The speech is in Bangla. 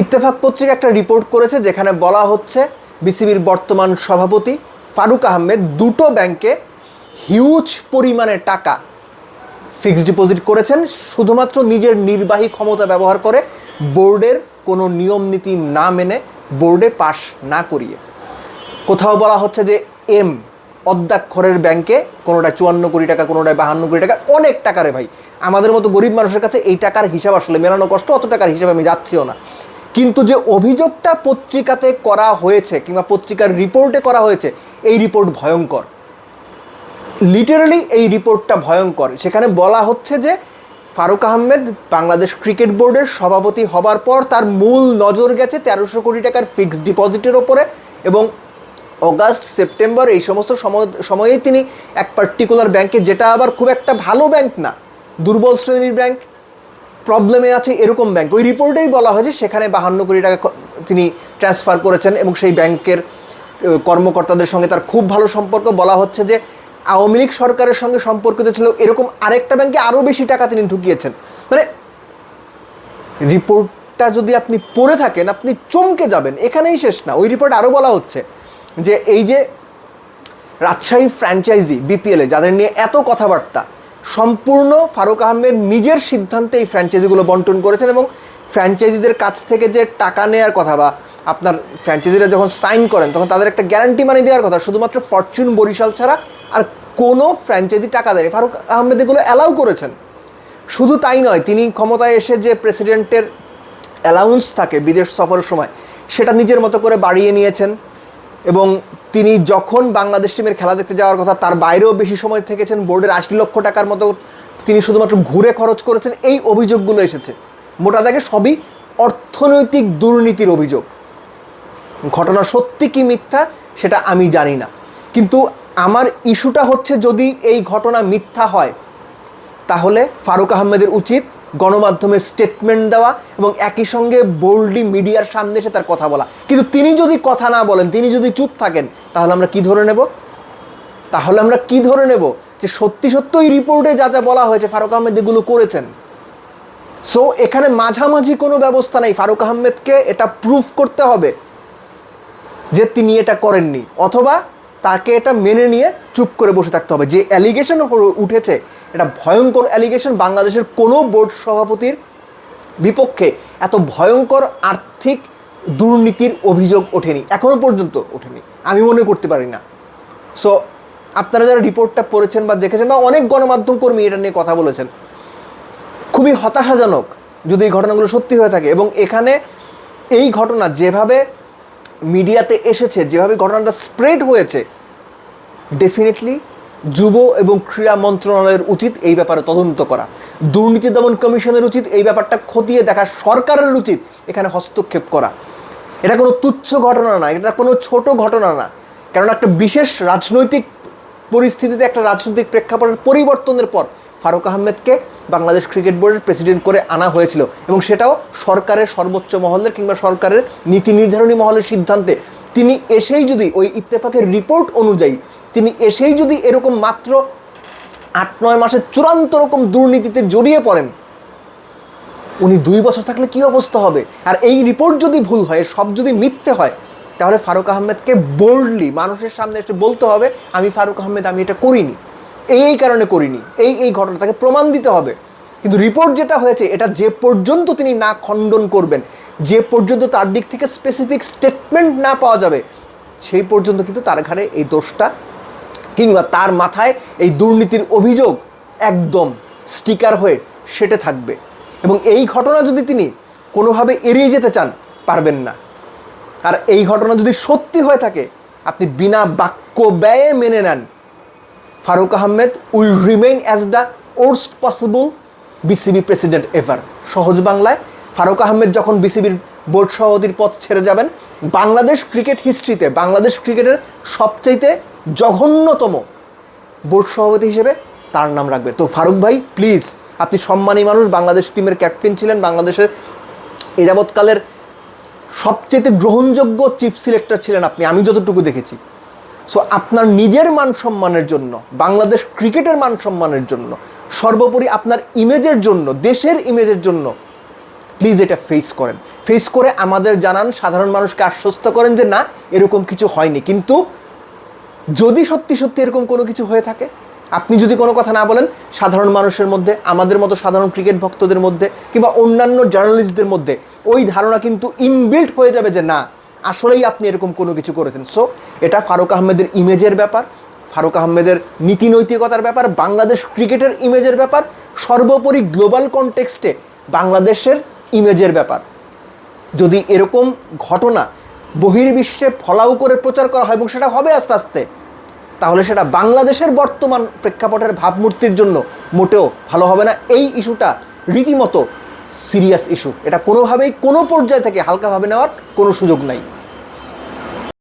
ইত্তেফাক পত্রিকা একটা রিপোর্ট করেছে যেখানে বলা হচ্ছে বিসিবির বর্তমান সভাপতি ফারুক আহমেদ দুটো ব্যাংকে হিউজ পরিমাণে টাকা ফিক্সড ডিপোজিট করেছেন। শুধুমাত্র নিজের নির্বাহী ক্ষমতা ব্যবহার করে বোর্ডের কোনো নিয়ম নীতি না মেনে বোর্ডে পাশ না করিয়ে। কোথাও বলা হচ্ছে যে এম অদ্যাক্ষরের ব্যাংকে কোনোটা চুয়ান্ন কোটি টাকা, কোনোটায় বাহান্ন কোটি টাকা, অনেক টাকারে ভাই। আমাদের মতো গরিব মানুষের কাছে এই টাকার হিসাব আসলে মেলানো কষ্ট, অত টাকার হিসাবে আমি যাচ্ছিও না। কিন্তু যে অভিযোগটা পত্রিকাতে করা হয়েছে কিংবা পত্রিকার রিপোর্টে করা হয়েছে, এই রিপোর্ট ভয়ঙ্কর। লিটারালি এই রিপোর্টটা ভয়ঙ্কর। সেখানে বলা হচ্ছে যে ফারুক আহমেদ বাংলাদেশ ক্রিকেট বোর্ডের সভাপতি হবার পর তার মূল নজর গেছে তেরোশো কোটি টাকার ফিক্সড ডিপোজিটের ওপরে এবং অগাস্ট, সেপ্টেম্বর এই সমস্ত সময়, সময়েই তিনি এক পার্টিকুলার ব্যাংকে যেটা আবার খুব একটা ভালো ব্যাংক না, দুর্বল শ্রেণির ব্যাংক প্রবলেমে আছে এরকম ব্যাংক ওই রিপোর্টেই বলা হয়েছে সেখানে বাহান্ন কোটি টাকা তিনি ট্রান্সফার করেছেন এবং সেই ব্যাংকের কর্মকর্তাদের সঙ্গে তার খুব ভালো সম্পর্ক। বলা হচ্ছে যে আওয়ামী লীগ সরকারের সঙ্গে সম্পর্কিত ছিল এরকম আরেকটা ব্যাংকে আরও বেশি টাকা তিনি ঢুকিয়েছেন। মানে রিপোর্টটা যদি আপনি পড়ে থাকেন, আপনি চমকে যাবেন। এখানেই শেষ না। ওই রিপোর্ট আরও বলা হচ্ছে যে এই যে রাজশাহী ফ্র্যাঞ্চাইজি বিপিএলে যাদের নিয়ে এত কথাবার্তা সম্পূর্ণ ফারুক আহমেদ নিজের সিদ্ধান্তে এই ফ্র্যাঞ্চাইজিগুলো বন্টন করেছেন এবং ফ্র্যাঞ্চাইজিদের কাছ থেকে যে টাকা নেওয়ার কথা বা আপনার ফ্র্যাঞ্চাইজিরা যখন সাইন করেন, তখন তাদের একটা গ্যারান্টি মানি দেওয়ার কথা। শুধুমাত্র ফরচুন বরিশাল ছাড়া আর কোনো ফ্র্যাঞ্চাইজি টাকা দেয়নি। ফারুক আহমেদ এগুলো অ্যালাউ করেছেন। শুধু তাই নয়, তিনি ক্ষমতায় এসে যে প্রেসিডেন্টের অ্যালাউন্স থাকে বিদেশ সফরের সময়, সেটা নিজের মতো করে বাড়িয়ে নিয়েছেন এবং তিনি যখন বাংলাদেশ টিমের খেলা দেখতে যাওয়ার কথা, তার বাইরেও বেশি সময় থেকেছেন বোর্ডের আশি লক্ষ টাকার মতো তিনি শুধুমাত্র ঘুরে খরচ করেছেন, এই অভিযোগগুলো এসেছে। মোটা দাগে সবই অর্থনৈতিক দুর্নীতির অভিযোগ? ঘটনা সত্যি কি মিথ্যা, সেটা আমি জানি না। কিন্তু আমার ইস্যুটা হচ্ছে যদি এই ঘটনা মিথ্যা হয়, তাহলে ফারুক আহমেদের উচিত গণমাধ্যমে স্টেটমেন্ট দেওয়া এবং একই সঙ্গে বোল্ডলি মিডিয়ার সামনে এসে তার কথা বলা। কিন্তু তিনি যদি কথা না বলেন, তিনি যদি চুপ থাকেন, তাহলে আমরা কি ধরে নেব? তাহলে আমরা কি ধরে নেব? যে সত্যি সত্যি ওই রিপোর্টে যা যা বলা হয়েছে, ফারুক আহমেদ এগুলো করেছেন। সো এখানে মাঝামাঝি কোনো ব্যবস্থা নেই। ফারুক আহমেদকে এটা প্রুফ করতে হবে যে তিনি এটা করেননি। অথবা তাকে এটা মেনে নিয়ে চুপ করে বসে থাকতে হবে। যে অ্যালিগেশন উঠেছে, এটা ভয়ঙ্কর অ্যালিগেশন বাংলাদেশের কোনো বোর্ড সভাপতির বিপক্ষে এত ভয়ঙ্কর আর্থিক দুর্নীতির অভিযোগ ওঠেনি এখনও পর্যন্ত ওঠেনি। আমি মনে করতে পারি না। সো আপনারা যারা রিপোর্টটা পড়েছেন বা দেখেছেন বা অনেক গণমাধ্যম কর্মী এটা নিয়ে কথা বলেছেন, খুবই হতাশাজনক যদি এই ঘটনাগুলো সত্যি হয়ে থাকে এবং এখানে এই ঘটনা যেভাবে মিডিয়াতে এসেছে, যেভাবে ঘটনাটা স্প্রেড হয়েছে ডেফিনেটলি যুব এবং ক্রীড়া মন্ত্রণালয়ের উচিত এই ব্যাপারে তদন্ত করা। দুর্নীতি দমন কমিশনের উচিত এই ব্যাপারটা খতিয়ে দেখা, সরকারের উচিত এখানে হস্তক্ষেপ করা। এটা কোনো তুচ্ছ ঘটনা না, এটা কোনো ছোট ঘটনা না। কারণ একটা বিশেষ রাজনৈতিক পরিস্থিতিতে, একটা রাজনৈতিক প্রেক্ষাপটের পরিবর্তনের পর ফারুক আহমেদকে বাংলাদেশ ক্রিকেট বোর্ডের প্রেসিডেন্ট করে আনা হয়েছিল এবং সেটাও সরকারের সর্বোচ্চ মহলের কিংবা সরকারের নীতি নির্ধারণী মহলের সিদ্ধান্তে। তিনি এসেই যদি ওই ইত্তেফাকের রিপোর্ট অনুযায়ী, তিনি এসেই যদি এরকম মাত্র আট, নয় মাসের চূড়ান্ত রকম দুর্নীতিতে জড়িয়ে পড়েন, উনি দুই বছর থাকলে কি অবস্থা হবে? আর এই রিপোর্ট যদি ভুল হয়, সব যদি মিথ্যে হয়, তাহলে ফারুক আহমেদকে বোল্ডলি মানুষের সামনে এসে বলতে হবে, আমি ফারুক আহমেদ, আমি এটা করিনি। এই এই কারণে করিনি। এই এই ঘটনা, তাকে প্রমাণ দিতে হবে। কিন্তু রিপোর্ট যেটা হয়েছে, এটা যে পর্যন্ত তিনি না খণ্ডন করবেন, যে পর্যন্ত তার দিক থেকে স্পেসিফিক স্টেটমেন্ট না পাওয়া যাবে, সেই পর্যন্ত কিন্তু তার ঘাড়ে এই দোষটা কিংবা তার মাথায় এই দুর্নীতির অভিযোগ একদম স্টিকার হয়ে সেটে থাকবে। এবং এই ঘটনা যদি তিনি কোনোভাবে এড়িয়ে যেতে চান, পারবেন না। আর এই ঘটনা যদি সত্যি হয়ে থাকে, আপনি বিনা বাক্য ব্যয়ে মেনে নেন। Farooq Ahmed will remain as the worst possible BCB president ever. সহজ বাংলায়, ফারুক আহমেদ যখন বিসিবির বোর্ড সভাপতির পথ ছেড়ে যাবেন, বাংলাদেশ ক্রিকেট হিস্ট্রিতে, বাংলাদেশ ক্রিকেটের সবচাইতে জঘন্যতম বোর্ড সভাপতি হিসেবে তার নাম রাখবে। তো ফারুক ভাই, প্লিজ, আপনি সম্মানী মানুষ, বাংলাদেশ টিমের ক্যাপ্টেন ছিলেন, বাংলাদেশের এ যাবৎকালের সবচেয়ে গ্রহণযোগ্য চিফ সিলেক্টর ছিলেন আপনি, আমি যতটুকু দেখেছি। সো আপনার নিজের মান সম্মানের জন্য, বাংলাদেশ ক্রিকেটের মান সম্মানের জন্য, সর্বোপরি আপনার ইমেজের জন্য, দেশের ইমেজের জন্য প্লিজ এটা ফেস করেন। ফেস করে আমাদের জানান, সাধারণ মানুষকে আশ্বস্ত করেন যে না, এরকম কিছু হয়নি। কিন্তু যদি সত্যি সত্যি এরকম কোনো কিছু হয়ে থাকে, আপনি যদি কোনো কথা না বলেন, সাধারণ মানুষের মধ্যে, আমাদের মতো সাধারণ ক্রিকেট ভক্তদের মধ্যে, কিংবা অন্যান্য জার্নালিস্টদের মধ্যে, ওই ধারণা কিন্তু ইনবিল্ট হয়ে যাবে যে না আসলেই আপনি এরকম কোনো কিছু করেছেন। সো এটা ফারুক আহমেদের ইমেজের ব্যাপার, ফারুক আহমেদের নীতি নৈতিকতার ব্যাপার, বাংলাদেশ ক্রিকেটের ইমেজের ব্যাপার, সর্বোপরি গ্লোবাল কনটেক্সটে বাংলাদেশের ইমেজের ব্যাপার। যদি এরকম ঘটনা বহির্বিশ্বে ফলাও করে প্রচার করা হয় এবং সেটা হবে আস্তে আস্তে, তাহলে সেটা বাংলাদেশের বর্তমান প্রেক্ষাপটের ভাবমূর্তির জন্য মোটেও ভালো হবে না। এই ইস্যুটা রীতিমতো সিরিয়াস ইস্যু এটা কোনোভাবেই কোনো পর্যায় থেকে হালকাভাবে নেওয়ার কোনো সুযোগ নাই।